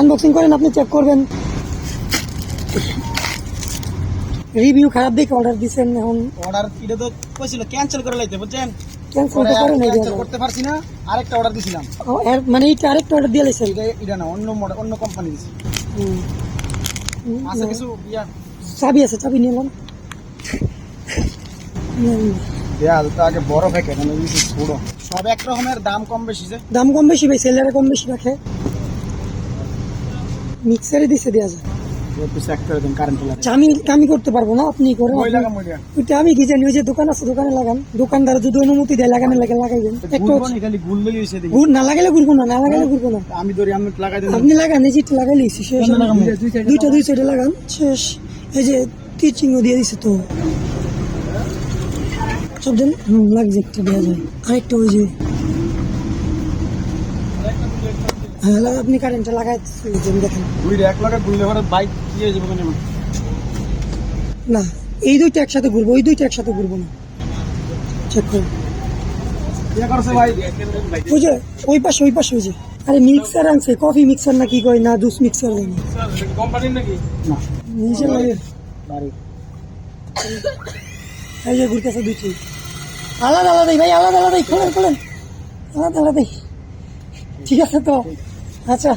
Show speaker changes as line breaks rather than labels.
Unboxing করেন আপনি check করবেন। রিভিউ খারাপ দেখে অর্ডার দিচ্ছেন এখন।
অর্ডার এটা তো কইছিল ক্যান্সেল করে লাইতে বুঝছেন?
ক্যান্সেল তো
করতে পারছি না আরেকটা অর্ডার দিছিলাম।
মানে এইটা আরেকটা অর্ডার দিয়ে লাইছেন।
এটা এটা না অন্য মডেল অন্য কোম্পানি দিছি। আছে কিছু ইয়া
চাবি আছে চাবি নিলাম
তো আগে বড় আমি দিছি ছোট। সব এক রকমের দাম কম বেশি যে।
দাম কম বেশি ভাই সেলারে কম বেশি রাখে। মিক্সারে দিছে দেওয়া যায়। আচ্ছা, আমি আমি করতে পারব না আপনি করেন। ওইটা আমি কি জানি ওই যে দোকান আছে দোকানে লাগান। দোকানদার যদি অনুমতি দেয় লাগানো লাগে লাগাইবেন। একটু
গুলবো নি
লাগালে ঘুরবো না না লাগালে ঘুরবো না।
আমি ধরি আমি লাগাই
আপনি লাগান এই যেটা লাগাইলে শেষ। দুইটা দুই সাইডে লাগান শেষ। এই যে টিচিংও দিয়ে দিছে তো। সব দিন হুম লাগছে একটা দেওয়া যায়। আরেকটা ওই যে হ্যাঁ লাগা- আপনি কারেন্টটা লাগাই দিচ্ছেন দেখেন।
দুই এক লাগা পরে বাইক
না এই দুইটা একসাথে ঘুরবো ওই দুইটা একসাথে ঘুরবো না। চেক করুন
ভাই।
ওই যে ওই পাশে ওই পাশে ওই যে। আরে মিক্সার আনছে কফি মিক্সার না কি কয় না জুস মিক্সার জানি।
কোম্পানির নাকি? না।
নিচে লাগে।
বাড়ি।
এই যে ঘুরতেছে দুইটি। আলাদা আলাদাই ভাই আলাদা আলাদাই খোলেন খোলেন। আলাদা আলাদাই ঠিক আছে তো? 가자.